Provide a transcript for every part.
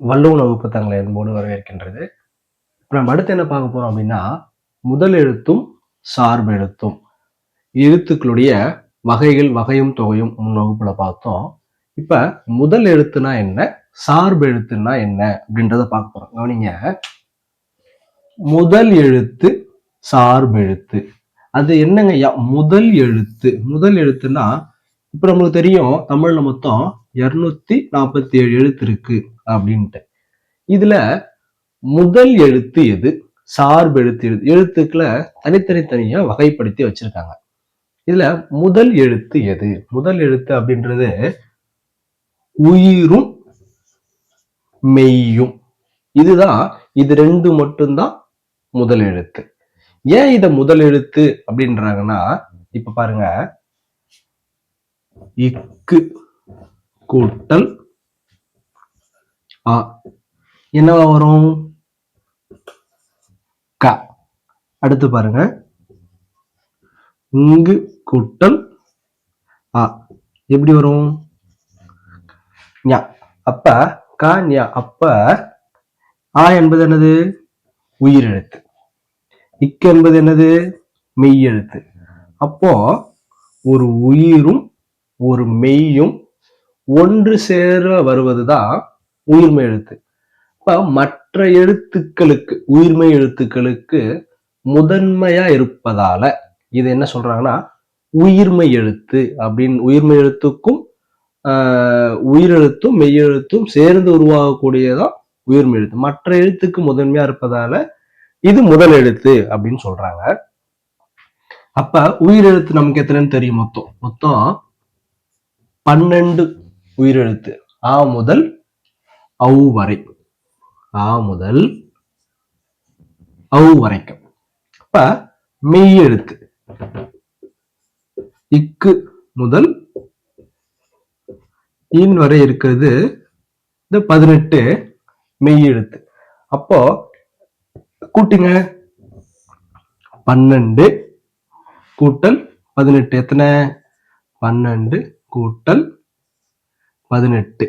வள்ளுவ வகுப்பு தங்களை என்போடு வரவேற்கின்றது. இப்போ நம்ம அடுத்து என்ன பார்க்க போறோம் அப்படின்னா முதல் எழுத்தும் சார்பு எழுத்தும். எழுத்துக்களுடைய வகைகள் வகையும் தொகையும் முன் வகுப்புல பார்த்தோம். இப்ப முதல் எழுத்துனா என்ன சார்பு எழுத்துனா என்ன அப்படின்றத பார்க்க போறோம். கவனிங்க. முதல் எழுத்து சார்பு எழுத்து. அது என்னங்க? ஐயா முதல் எழுத்து. முதல் எழுத்துனா இப்ப நம்மளுக்கு தெரியும் தமிழ்ல மொத்தம் இருநூத்தி நாற்பத்தி ஏழு எழுத்து இருக்கு அப்படின்ட்டு. இதுல முதல் எழுத்து எது? சார்பு எழுத்து எழுத்து எழுத்துக்களை தனித்தனி தனியா வகைப்படுத்தி வச்சிருக்காங்க. இதுல முதல் எழுத்து எது? முதல் எழுத்து அப்படின்றது உயிரும் மெய்யும். இதுதான் இது ரெண்டு மட்டும்தான் முதல் எழுத்து. ஏன் இத முதல் எழுத்து அப்படின்றாங்கன்னா இப்ப பாருங்க. இக்கு கூட்டல் ஆ என்னவா வரும்? க. அடுத்து பாருங்க. இங்கு கூட்டல் ஆ எப்படி வரும்? ஞா. அப்ப க ஞா. அப்ப ஆ என்பது என்னது? உயிரெழுத்து. இக் என்பது என்னது? மெய் எழுத்து அப்போ ஒரு உயிரும் ஒரு மெய்யும் ஒன்று சேர வருவதுதான் உயிர்மை எழுத்து. இப்ப மற்ற எழுத்துக்களுக்கு உயிர்மை எழுத்துக்களுக்கு முதன்மையா இருப்பதால இது என்ன சொல்றாங்கன்னா உயிர்மை எழுத்து அப்படின்னு உயிர்மை எழுத்துக்கும் உயிரெழுத்தும் மெய்யெழுத்தும் சேர்ந்து உருவாகக்கூடியதான் உயிர்மை எழுத்து. மற்ற எழுத்துக்கு முதன்மையா இருப்பதால இது முதல் எழுத்து அப்படின்னு சொல்றாங்க. அப்ப உயிரெழுத்து நமக்கு எத்தனைன்னு தெரியும் மொத்தம்? மொத்தம் பன்னெண்டு உயிரெழுத்து. ஆ முதல் ஔ வரை. ஆ முதல் ஔ வரைக்கும். இப்ப மெய் எழுத்து இக்கு முதல் இன் வரை இருக்கிறது இந்த பதினெட்டு மெய் எழுத்து அப்போ கூட்டுங்க. பன்னெண்டு கூட்டல் பதினெட்டு. எத்தனை? பன்னெண்டு கூட்டல் பதினெட்டு.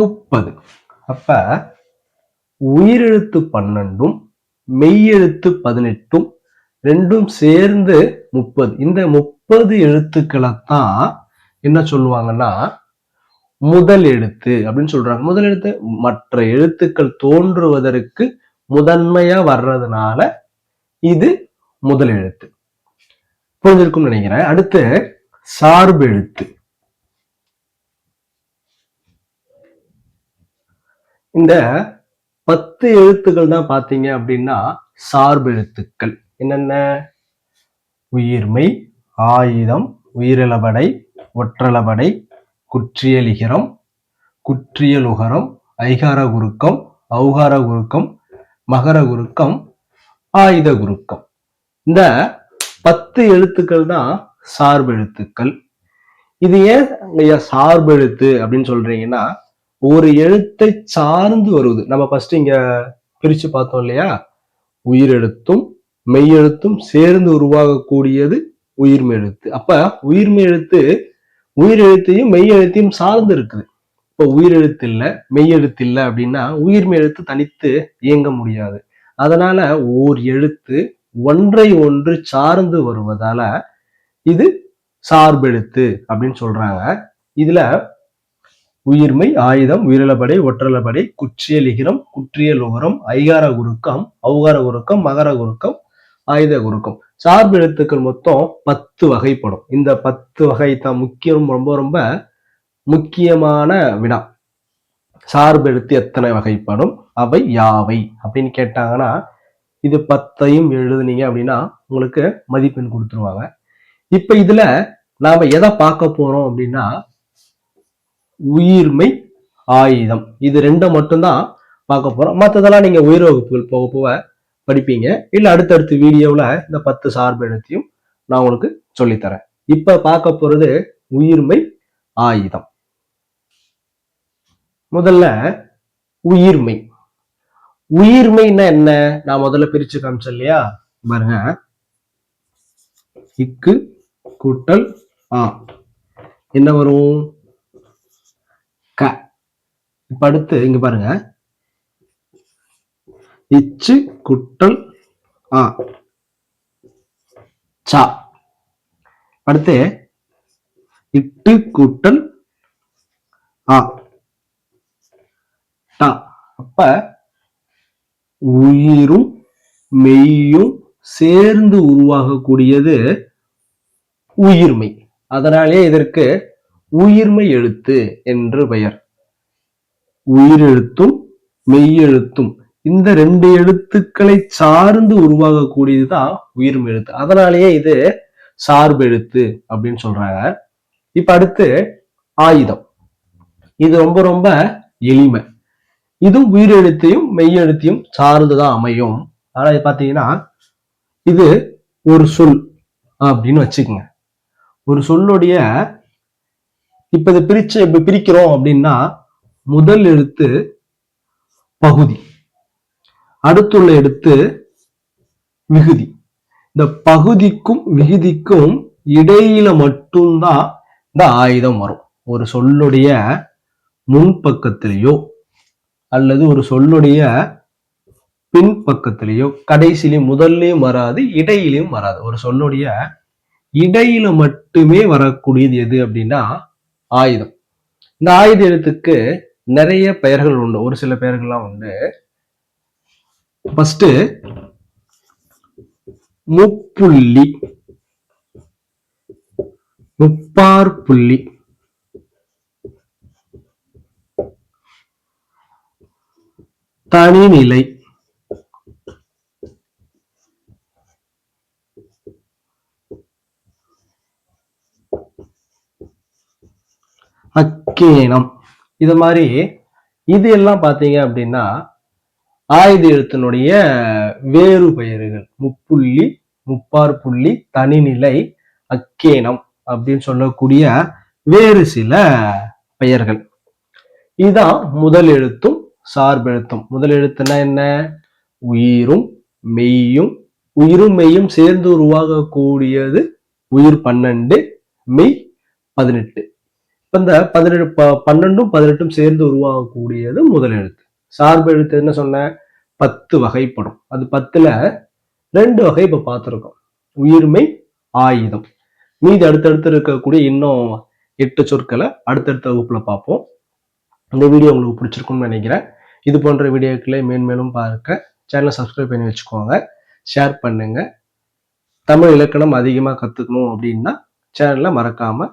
முப்பது. அப்ப உயிரெழுத்து பன்னெண்டும் மெய்யெழுத்து பதினெட்டும் ரெண்டும் சேர்ந்து முப்பது. இந்த முப்பது எழுத்துக்களை தான் என்ன சொல்லுவாங்கன்னா முதல் எழுத்து அப்படின்னு சொல்றாங்க. முதல் எழுத்து மற்ற எழுத்துக்கள் தோன்றுவதற்கு முதன்மையா வர்றதுனால இது முதல் எழுத்து. புரிஞ்சிருக்கும்னு நினைக்கிறேன். அடுத்து சார்பு எழுத்து இந்த பத்து எழுத்துக்கள் தான் பார்த்தீங்க அப்படின்னா சார்பு எழுத்துக்கள். என்னென்ன? உயிர்மை ஆயுதம் உயிரிழபடை ஒற்றளபடை குற்றியலிகரம் குற்றியலுகரம் ஐகார குருக்கம் ஔகார குருக்கம் மகர குருக்கம் ஆயுத குருக்கம் இந்த பத்து எழுத்துக்கள் தான் சார்பு எழுத்துக்கள். இது ஏன் ஐயா சார்பு எழுத்து அப்படின்னு சொல்றீங்கன்னா ஒரு எழுத்தை சார்ந்து வருவது. நம்ம ஃபர்ஸ்ட் இங்க பிரிச்சு பார்த்தோம் இல்லையா? உயிரெழுத்தும் மெய்யெழுத்தும் சேர்ந்து உருவாகக்கூடியது உயிர்மை எழுத்து அப்ப உயிர்மை எழுத்து உயிரெழுத்தையும் மெய் எழுத்தையும் சார்ந்து இருக்குது. இப்போ உயிரெழுத்து இல்லை மெய் எழுத்து இல்லை அப்படின்னா உயிர்மை எழுத்து தனித்து இயங்க முடியாது. அதனால ஓர் எழுத்து ஒன்றை ஒன்று சார்ந்து வருவதால இது சார்பெழுத்து அப்படின்னு சொல்றாங்க. இதுல உயிர்மை ஆயுதம் உயிரிழப்படை ஒற்றலப்படை குற்றியல் இகிரம் குற்றியல் உகரம் ஐகார குருக்கம் அவுகார குறுக்கம் மகர குருக்கம் ஆயுத குருக்கம். சார்பு எழுத்துக்கள் மொத்தம் பத்து வகைப்படும். இந்த பத்து வகை தான் முக்கியம் ரொம்ப ரொம்ப முக்கியமான வினா. சார்பு எழுத்து எத்தனை வகைப்படும்? அவை யாவை? அப்படின்னு கேட்டாங்கன்னா இது பத்தையும் எழுதுனீங்க அப்படின்னா உங்களுக்கு மதிப்பெண் கொடுத்துருவாங்க. இப்போ இதுல நாம எதை பார்க்க போகிறோம் அப்படின்னா உயிர்மை ஆயுதம். இது ரெண்டை மட்டும்தான் பார்க்க போறோம். மற்றதெல்லாம் நீங்க உயிர் வகுப்புகள் போக போக படிப்பீங்க. இல்ல அடுத்தடுத்த வீடியோவில் இந்த பத்து சார்பு எழுத்தையும் நான் உங்களுக்கு சொல்லித்தரேன். இப்ப பார்க்க போறது உயிர்மை ஆயுதம். முதல்ல உயிர்மை. உயிர்மைன்னா என்ன? நான் முதல்ல பிரிச்சு காமிச்சேன் இல்லையா? பாருங்க. இக்கு கூட்டல் ஆ. என்ன வரும்? இப்ப அடுத்து இங்க பாருங்க. இச்சு குட்டல் ஆ. சா. அடுத்து இட்டு கூட்டல் ஆ. டா. அப்ப உயிரும் மெய்யும் சேர்ந்து உருவாகக்கூடியது உயிர்மை. அதனாலே இதற்கு உயிர்மை எழுத்து என்று பெயர். உயிரெழுத்தும் மெய்யெழுத்தும். இந்த ரெண்டு எழுத்துக்களை சார்ந்து உருவாகக்கூடியதுதான் உயிர் எழுத்து. அதனாலேயே இது சார்பு எழுத்து அப்படின்னு சொல்றாங்க. இப்ப அடுத்து ஆயுதம். இது ரொம்ப ரொம்ப எளிமை. இதுவும் உயிரெழுத்தையும் மெய்யெழுத்தையும் சார்ந்துதான் அமையும். ஆனா இது பாத்தீங்கன்னா இது ஒரு சொல் அப்படின்னு வச்சுக்கோங்க. ஒரு சொல்லுடைய இப்ப இதை பிரிச்சு இப்ப பிரிக்கிறோம் அப்படின்னா முதல் எழுத்து பகுதி. அடுத்துள்ள எழுத்து விகுதி இந்த பகுதிக்கும் விகுதிக்கும் இடையில மட்டும்தான் இந்த ஆயுதம் வரும். ஒரு சொல்லுடைய முன்பக்கத்திலேயோ அல்லது ஒரு சொல்லுடைய பின்பக்கத்திலேயோ கடைசிலையும் முதல்லயும் வராது இடையிலையும் வராது. ஒரு சொல்லுடைய இடையில மட்டுமே வரக்கூடியது எது அப்படின்னா ஆயுதம். இந்த ஆயுத எழுத்துக்கு நிறைய பெயர்கள் உண்டு. ஒரு சில பெயர்கள்லாம் உண்டு. ஃபர்ஸ்ட் முப்புள்ளி. முப்பார் புள்ளி. தனிநிலை. அக்கேனம் இது மாதிரி இது எல்லாம் பார்த்தீங்க அப்படின்னா ஆயுத எழுத்தினுடைய வேறு பெயர்கள். முப்புள்ளி முப்பார் புள்ளி தனிநிலை அக்கேனம் அப்படின்னு சொல்லக்கூடிய வேறு சில பெயர்கள். இதுதான் முதல் எழுத்தும் சார்பெழுத்தும் முதல் எழுத்துனா என்ன? உயிரும் மெய்யும். உயிரும் மெய்யும் சேர்ந்து உருவாகக்கூடியது உயிர் பன்னெண்டு மெய் பதினெட்டு. இப்போ இந்த பதினெட்டு பன்னெண்டும் பதினெட்டும் சேர்ந்து உருவாகக்கூடியது முதல் எழுத்து. சார்பு எழுத்து என்ன சொன்ன? பத்து வகைப்படும். அது பத்தில் ரெண்டு வகை இப்போ பார்த்துருக்கோம். உயிர்மை ஆயுதம். மீதி அடுத்தடுத்து இருக்கக்கூடிய இன்னும் எட்டு சொற்களை அடுத்தடுத்த வகுப்பில் பார்ப்போம். இந்த வீடியோ உங்களுக்கு பிடிச்சிருக்கும்னு நினைக்கிறேன். இது போன்ற வீடியோக்களை மேன்மேலும் பார்க்க சேனலை சப்ஸ்கிரைப் பண்ணி வச்சுக்கோங்க. ஷேர் பண்ணுங்கள் தமிழ் இலக்கணம் அதிகமாக கற்றுக்கணும் அப்படின்னா சேனலை மறக்காமல்